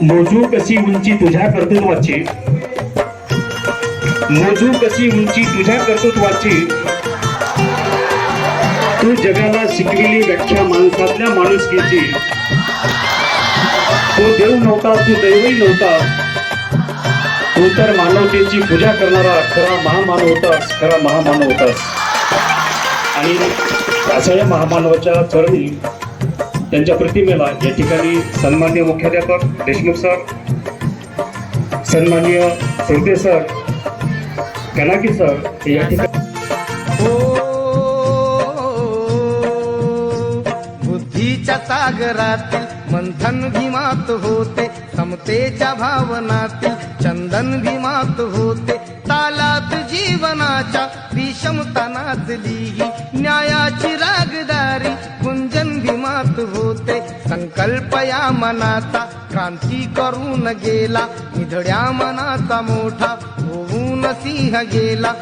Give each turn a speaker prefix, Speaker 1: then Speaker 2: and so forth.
Speaker 1: मोजू कशी उंची तुझ्या कर्तृत्वाची? मोजू कशी उंची तुझ्या कर्तृत्वाची? तू जगाला शिकलेली व्याख्या माणसातल्या माणुसकीची. तो देव नव्हता तू दैवही नव्हता. तू तर मानवतेची पूजा करणारा खरा महामानव होतास खरा महामानव होतास. आणि अशा या महामानवाच्या चरणी त्यांच्या प्रतिमेला या ठिकाणी सन्मान्य मुख्याध्यापक देशमुख सर सन्मान्य सुरते सर कनाकी सर या ठिकाणी हो,
Speaker 2: बुद्धीच्या सागरातील मंथन भीमात होते समतेच्या भावनातील चंदन भीमात होते तालात जीवनाच्या विषमता नाचली न्याया भीमात होते. संकल्प या मनाचा क्रांती करून गेला. निधड्या मनाचा मोठा होऊन सिंह गेला.